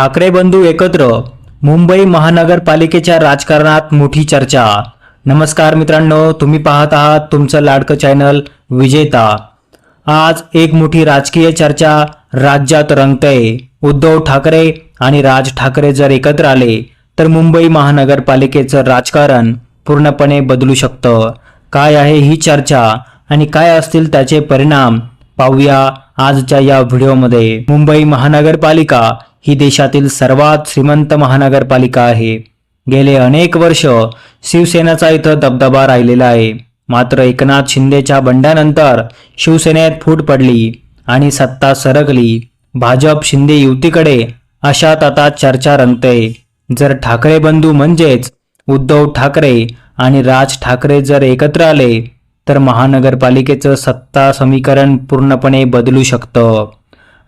ठाकरे बंधू एकत्र मुंबई महानगरपालिकेच्या राजकारणात मोठी चर्चा. नमस्कार मित्रांनो तुम्ही पाहत आहात तुमचं लाडकं चॅनल विजेता. आज एक मोठी राजकीय चर्चा राज्यात रंगतय उद्धव ठाकरे आणि राज ठाकरे जर एकत्र आले तर मुंबई महानगरपालिकेचं राजकारण पूर्णपणे बदलू शकतं. काय आहे ही चर्चा आणि काय असतील त्याचे परिणाम पाहूया आजच्या या व्हिडिओमध्ये. मुंबई महानगरपालिका ही देशातील सर्वात श्रीमंत महानगरपालिका आहे. गेले अनेक वर्ष शिवसेनेचा इथं दबदबा राहिलेला आहे. मात्र एकनाथ शिंदेच्या बंडानंतर शिवसेनेत फूट पडली आणि सत्ता सरकली. भाजप शिंदे युतीकडे अशात आता चर्चा रंगते. जर ठाकरे बंधू म्हणजेच उद्धव ठाकरे आणि राज ठाकरे जर एकत्र आले तर महानगरपालिकेचं सत्ता समीकरण पूर्णपणे बदलू शकतं.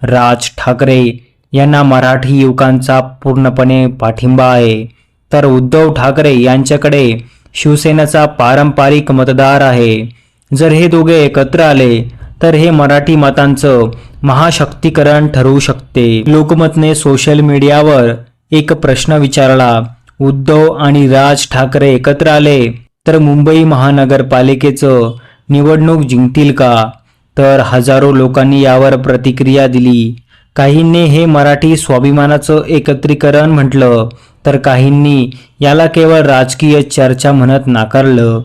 राज ठाकरे यांना मराठी युवकांचा पूर्णपणे पाठिंबा आहे. तर उद्धव ठाकरे यांच्याकडे शिवसेनेचा पारंपरिक मतदार आहे. जर हे दोघे एकत्र आले तर हे मराठी मतांचं महाशक्तीकरण ठरवू शकते. लोकमतने सोशल मीडियावर एक प्रश्न विचारला उद्धव आणि राज ठाकरे एकत्र आले तर मुंबई महानगरपालिकेचं निवडणूक जिंकतील का तर हजारो लोकांनी यावर प्रतिक्रिया दिली. काहींनी हे मराठी स्वाभिमानाचं एकत्रीकरण म्हटलं तर काहींनी याला केवळ राजकीय चर्चा म्हणत नाकारलं.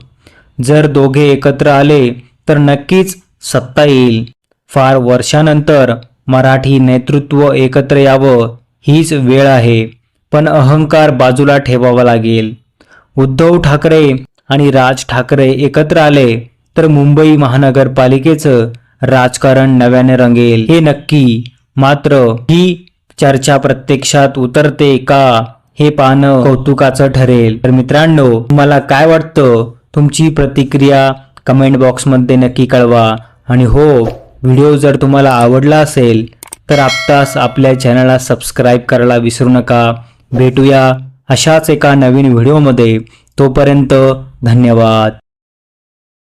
जर दोघे एकत्र आले तर नक्कीच सत्ता येईल. फार वर्षानंतर मराठी नेतृत्व एकत्र यावं हीच वेळ आहे पण अहंकार बाजूला ठेवावा लागेल. उद्धव ठाकरे आणि राज ठाकरे एकत्र आले तर मुंबई महानगरपालिकेचं राजकारण नव्याने रंगेल. हे नक्की मात्र ही चर्चा प्रत्यक्षात उतरते का हे पाहणं कौतुकाचं ठरेल. तर मित्रांनो तुम्हाला काय वाटतं? तुमची प्रतिक्रिया कमेंट बॉक्समध्ये नक्की कळवा. आणि हो व्हिडिओ जर तुम्हाला आवडला असेल तर आत्ताच आपल्या चॅनलला सबस्क्राईब करायला विसरू नका. भेटूया अशाच एका नवीन व्हिडिओमध्ये तोपर्यंत धन्यवाद.